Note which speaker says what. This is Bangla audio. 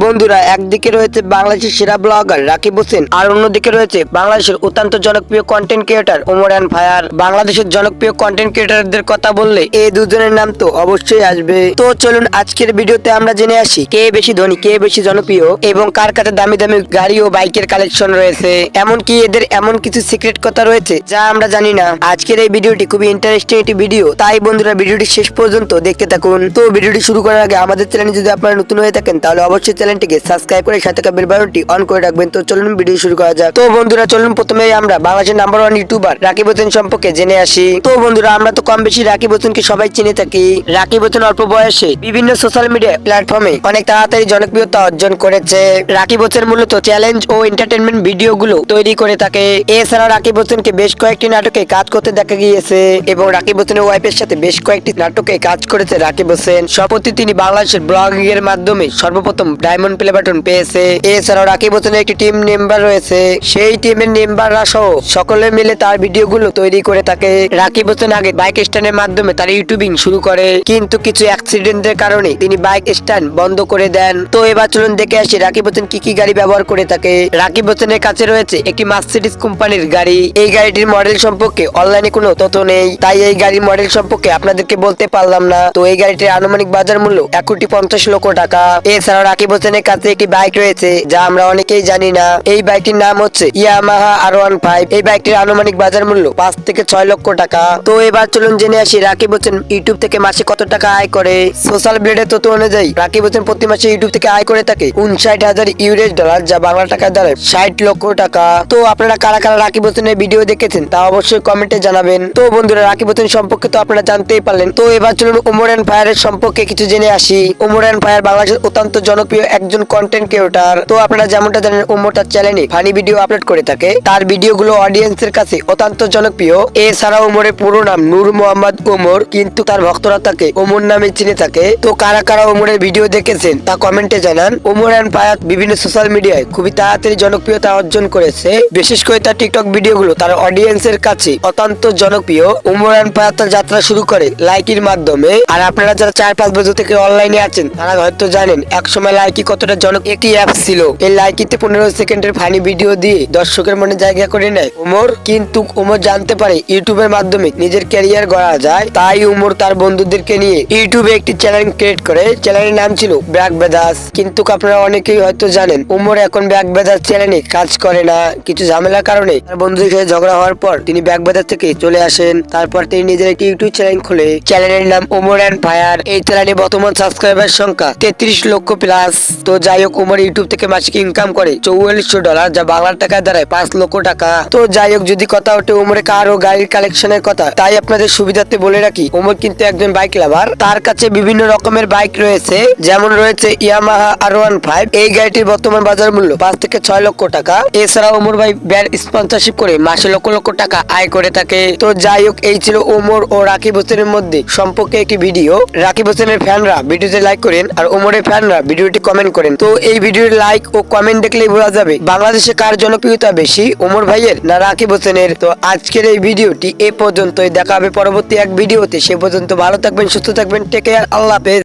Speaker 1: বন্ধুরা, একদিকে রয়েছে বাংলাদেশের সেরা ব্লগার রাকিব হোসেন, আর অন্যদিকে রয়েছে বাংলাদেশের অত্যন্ত জনপ্রিয় content creator Omar and fire. বাংলাদেশের জনপ্রিয় কন্টেন্ট ক্রিয়েটারদের কথা বললে এই দুজনের নাম তো অবশ্যই আসবে। তো চলুন আজকের ভিডিওতে আমরা জেনে আসি, কে বেশি ধনী, কে বেশি জনপ্রিয়, এবং কার কাছে দামি দামি গাড়ি ও বাইকের কালেকশন রয়েছে। এমনকি এদের এমন কিছু সিক্রেট কথা রয়েছে যা আমরা জানি না। আজকের এই ভিডিওটি খুবই ইন্টারেস্টিং একটি ভিডিও তাই বন্ধুরা ভিডিওটি শেষ পর্যন্ত দেখতে থাকুন। তো ভিডিওটি শুরু করার আগে আমাদের চ্যানেলে যদি আপনারা নতুন হয়ে থাকেন, তাহলে অবশ্যই চ্যানেলটিকে সাবস্ক্রাইব করে সাথে বেল বাটনটি অন করে রাখবেন। তো চলুন ভিডিও শুরু করা যাক। তো বন্ধুরা, চলুন প্রথমে আমরা বাংলাদেশের number one YouTuber Rakib Hossain সম্পর্কে জেনে আসি। তো বন্ধুরা, আমরা তো কম বেশি রাকিব হোসেনকে সবাই চিনে থাকি। রাকিব হোসেন অল্প বয়সে বিভিন্ন সোশ্যাল মিডিয়া প্ল্যাটফর্মে অনেক তাড়াতাড়ি জনপ্রিয়তা অর্জন করেছে। রাকিব হোসেন মূলত চ্যালেঞ্জ ও এন্টারটেনমেন্ট ভিডিওগুলো তৈরি করে থাকে। এছাড়াও রাকিব হোসেনকে বেশ কয়েকটি নাটকে কাজ করতে দেখা গিয়েছে এবং রাকিব হোসেনের ওয়াইফের সাথে বেশ কয়েকটি নাটকে কাজ করেছে রাকিব হোসেন। সম্প্রতি তিনি বাংলাদেশের ব্লগিং এর মাধ্যমে সর্বপ্রথম ডায়মন্ড প্লে বাটন পেয়েছে। এছাড়াও রাকিব হোসেনের একটি টিম মেম্বার রয়েছে। সেই টিমের মেম্বাররা সহ সকলে মিলে তার ভিডিওগুলো তৈরি করে থাকে। রাকিব হোসেন আগে বাইক স্ট্যান্ডের মাধ্যমে তার ইউটিউবিং শুরু করে। কিন্তু কিছু অ্যাক্সিডেন্টের কারণে তিনি বাইক স্ট্যান্ড বন্ধ করে দেন। তো এবার চলুন দেখে আসি রাকিব হোসেন কি কি গাড়ি ব্যবহার করে থাকে। রাকিব হোসেনের কাছে রয়েছে একটি মার্সিডিস কোম্পানির গাড়ি। এই গাড়িটির মডেল সম্পর্কে অনলাইনে কোনো তথ্য নেই। তাই এই গাড়ির মডেল সম্পর্কে আপনাদেরকে বলতে পারলাম না। তো এই গাড়িটির আনুমানিক বাজার মূল্য এক কোটি পঞ্চাশ লক্ষ টাকা। এছাড়াও রাকিব হোসেনের কাছে একটি বাইক রয়েছে, যা আমরা অনেকেই জানি না। এই বাইকটির নাম হচ্ছে ইয়ামাহা আর ওয়ান ফাইভ। এই বাইকটির আনুমানিক বাজার মূল্য পাঁচ থেকে ছয় লক্ষ টাকা। তো এবার চলুন জেনে আসি, রাকিব হোসেন ইউটিউব থেকে মাসে কত টাকা আয় করে? সোশ্যাল মিডিয়ার তথ্য অনুযায়ী, রাকিব হোসেন প্রতি মাসে ইউটিউব থেকে আয় করে থাকে উনষাট হাজার ইউএস ডলার, যা বাংলা টাকার দ্বারা ষাট লক্ষ টাকা। তো আপনারা কারা কারা রাকিব হোসেনের ভিডিও দেখেছেন তা অবশ্যই কমেন্টে জানাবেন। তো বন্ধুরা, রাকিব হোসেন সম্পর্কে তো আপনারা জানতেই পারলেন। তো এবার চলুন ওমর অ্যান্ড ফায়ারের সম্পর্কে কিছু জেনে আসি। ওমর অ্যান্ড ফায়ার বাংলাদেশের অত্যন্ত জনপ্রিয় একজন কন্টেন্ট ক্রিয়েটার তো আপনারা যেমনটা জানেন, ওমর তার চ্যানেলে ফানি ভিডিও আপলোড করে থাকে। তার ভিডিওগুলো অডিয়েন্সের কাছে অত্যন্ত জনপ্রিয়। এছাড়া ওমরের পুরো নাম নূর মোহাম্মদ ওমর, কিন্তু তার ভক্তরা তাকে ওমর নামে চিনে থাকে। তো কারা কারা ওমরের ভিডিও দেখেছেন, তা কমেন্টে জানান। ওমর অ্যান্ড ফায়ার বিভিন্ন সোশ্যাল মিডিয়ায় খুবই তাড়াতাড়ি জনপ্রিয়তা অর্জন করেছে। বিশেষ করে তার টিকটক ভিডিওগুলো তার অডিয়েন্সের কাছে অত্যন্ত জনপ্রিয়। ওমর অ্যান্ড ফায়ার তার যাত্রা শুরু করে লাইকির মাধ্যমে। আর আপনারা যারা চার পাঁচ বছর থেকে অনলাইনে আছেন, তারা হয়তো জানেন, একসময় লাইকি কতটা জনক একটি অ্যাপ ছিল। এই লাইকিতে পনেরো সেকেন্ডের ফানি ভিডিও দিয়ে দর্শকের মনে জায়গা করে নেয়। ওমর কিন্তু ওমর জানতে পারে ইউটিউবের মাধ্যমে নিজের ক্যারিয়ার গড়া যায়। তাই ওমর তার বন্ধুদেরকে নিয়ে ইউটিউবে একটি চ্যানেল ক্রিয়েট করে। চ্যানেলের নাম ছিল ব্যাক বেদাস কিন্তু আপনারা অনেকেই হয়তো জানেন, ওমর এখন ব্যাক বেদাস চ্যানেলে কাজ করে না। কিছু ঝামেলার কারণে তার বন্ধুদের সাথে ঝগড়া হওয়ার পর তিনি ব্যাক বেদাস থেকে চলে আসেন। তারপর তিনি নিজের একটি ইউটিউব চ্যানেল খুলে। চ্যানেলের নাম ওমর অ্যান্ড ফায়ার। এই চ্যানেলে বর্তমান সাবস্ক্রাইবার সংখ্যা তেত্রিশ লক্ষ প্লাস তো যাই হোক ওমর ইউটিউব থেকে মাসিক ইনকাম করে চৌয়াল্লিশশো ডলার যা বাংলার টাকায় দাঁড়ায় পাঁচ লক্ষ টাকা। তো যাই হোক, যদি কথা ওঠে ওমরে কার ও গাড়ির কালেকশনের কথা, তাই আপনাদের সুবিধার্থে বলে রাখি ওমর কিন্তু একজন বাইক লাভার তার কাছে বিভিন্ন রকমের বাইক রয়েছে, যেমন রয়েছে ইয়ামাহা আর ওয়ান ফাইভ এই গাড়িটির বর্তমান বাজার মূল্য পাঁচ থেকে ছয় লক্ষ টাকা। এছাড়া ওমর ভাই ব্যান্ড স্পন্সরশিপ করে মাসে লক্ষ লক্ষ টাকা আয় করে থাকে। তো যাই হোক, এই ছিল ওমর ও রাকিব হোসেনের মধ্যে সম্পর্কে একটি ভিডিও রাকিব হোসেনের ফ্যানরা ভিডিওতে লাইক করেন, আর ওমরের ফ্যানরা ভিডিওটি কমেন্ট করেন। তো এই ভিডিওর লাইক ও কমেন্ট দেখলেই বোঝা যাবে বাংলাদেশে কার জনপ্রিয়তা বেশি, ওমর ভাইয়ের না রাকিব হোসেনের? তো আজকের এই ভিডিওটি এ পর্যন্তই। দেখা হবে পরবর্তী এক ভিডিওতে। সে পর্যন্ত ভালো থাকবেন, সুস্থ থাকবেন। টেকে আল্লাহ হাফেজ।